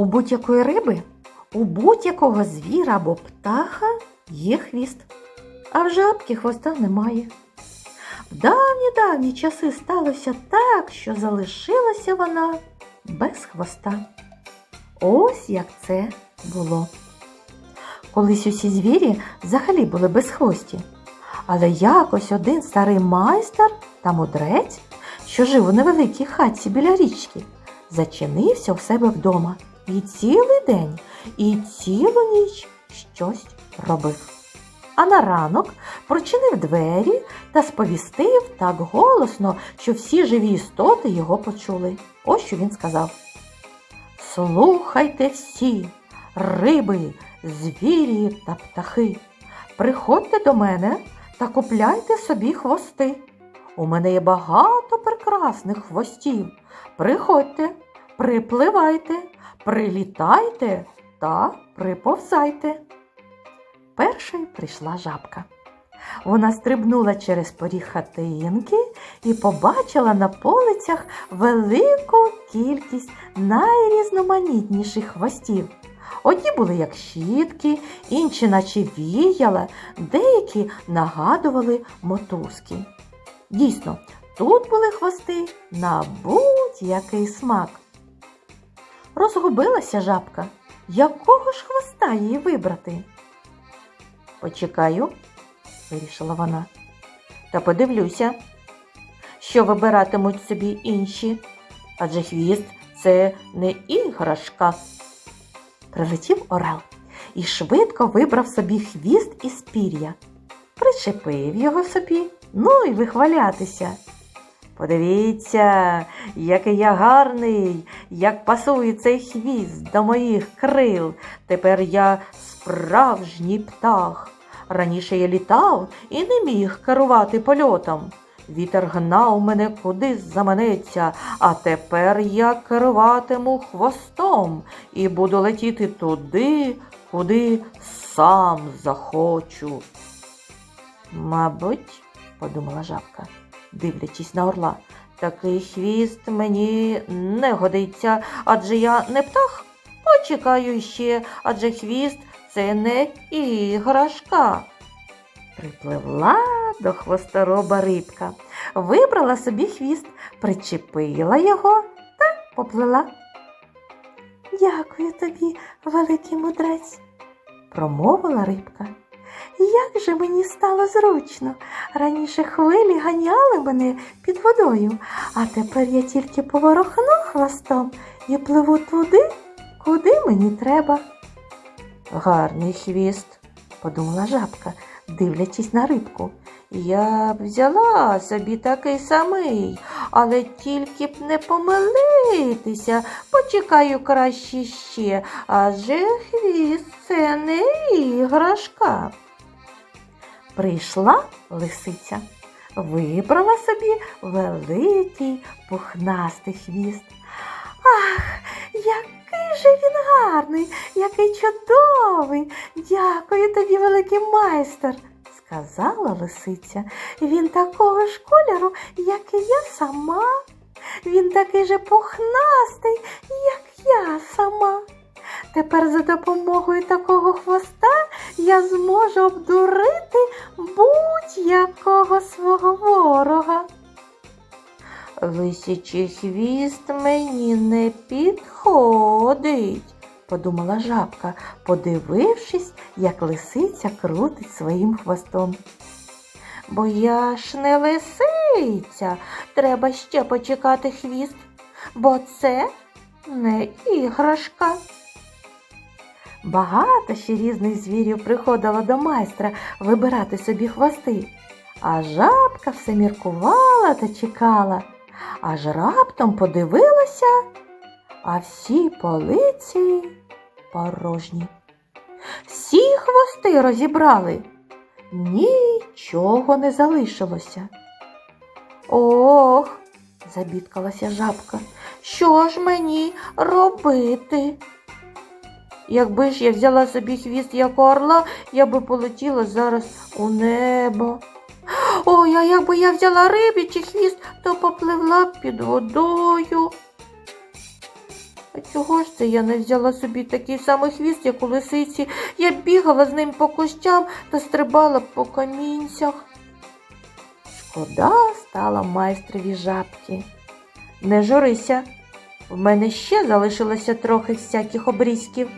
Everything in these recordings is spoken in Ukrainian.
У будь-якої риби, у будь-якого звіра або птаха є хвіст, а в жабки хвоста немає. В давні-давні часи сталося так, що залишилася вона без хвоста. Ось як це було. Колись усі звірі взагалі були безхвості, але якось один старий майстер та мудрець, що жив у невеликій хатці біля річки, зачинився у себе вдома і цілий день, і цілу ніч щось робив. А на ранок прочинив двері та сповістив так голосно, що всі живі істоти його почули. Ось що він сказав. Слухайте всі, риби, звірі та птахи. Приходьте до мене та купляйте собі хвости. У мене є багато прекрасних хвостів. Приходьте, припливайте, прилітайте та приповзайте. Першою прийшла жабка. Вона стрибнула через поріг хатинки і побачила на полицях велику кількість найрізноманітніших хвостів. Одні були як щітки, інші наче віяла, деякі нагадували мотузки. Дійсно, тут були хвости на будь-який смак. Розгубилася жабка. Якого ж хвоста їй вибрати? Почекаю, вирішила вона. Та подивлюся, що вибиратимуть собі інші, адже хвіст це не іграшка. Прилетів орел і швидко вибрав собі хвіст із пір'я, причепив його собі, ну і вихвалятися. Подивіться, який я гарний, як пасує цей хвіст до моїх крил. Тепер я справжній птах. Раніше я літав і не міг керувати польотом. Вітер гнав мене куди заманеться, а тепер я керуватиму хвостом і буду летіти туди, куди сам захочу. Мабуть, подумала жабка, дивлячись на орла, такий хвіст мені не годиться, адже я не птах. Почекаю ще, адже хвіст це не іграшка. Припливла до хвостороба рибка, вибрала собі хвіст, причепила його та поплила. Дякую тобі, великий мудрець, промовила рибка. Як же мені стало зручно. Раніше хвилі ганяли мене під водою, а тепер я тільки поворохну хвостом і пливу туди, куди мені треба. Гарний хвіст, подумала жабка, дивлячись на рибку. Я б взяла собі такий самий, але тільки б не помилитися, почекаю краще ще, адже хвіст це не іграшка. Прийшла лисиця, вибрала собі великий пухнастий хвіст. Ах, який же він гарний, який чудовий. Дякую тобі, великий майстер, сказала лисиця. Він такого ж кольору, як і я сама. Він такий же пухнастий, як я сама. Тепер за допомогою такого хвоста я зможу обдурити будь-якого свого ворога. Лисячий хвіст мені не підходить, подумала жабка, подивившись, як лисиця крутить своїм хвостом. Бо я ж не лисиця, треба ще почекати хвіст, бо це не іграшка. Багато ще різних звірів приходило до майстра вибирати собі хвости, а жабка все міркувала та чекала, аж раптом подивилася, а всі полиці порожні. Всі хвости розібрали, нічого не залишилося. Ох, забідкалася жабка, що ж мені робити? Якби ж я взяла собі хвіст як орла, я би полетіла зараз у небо. Ой, а якби я взяла рибічий хвіст, то попливла б під водою. А чого ж це я не взяла собі такий самий хвіст, як у лисиці? Я бігала з ним по кущам та стрибала по камінцях. Шкода стала майстрові жабки. Не журися. В мене ще залишилося трохи всяких обрізків.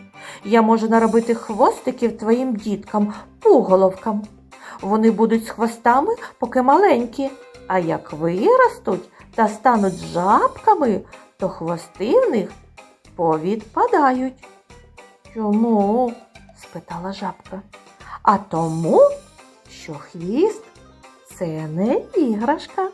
Я можу наробити хвостиків твоїм діткам, пуголовкам. Вони будуть з хвостами, поки маленькі, а як виростуть та стануть жабками, то хвости в них повідпадають. Чому? спитала жабка. А тому, що хвіст це не іграшка.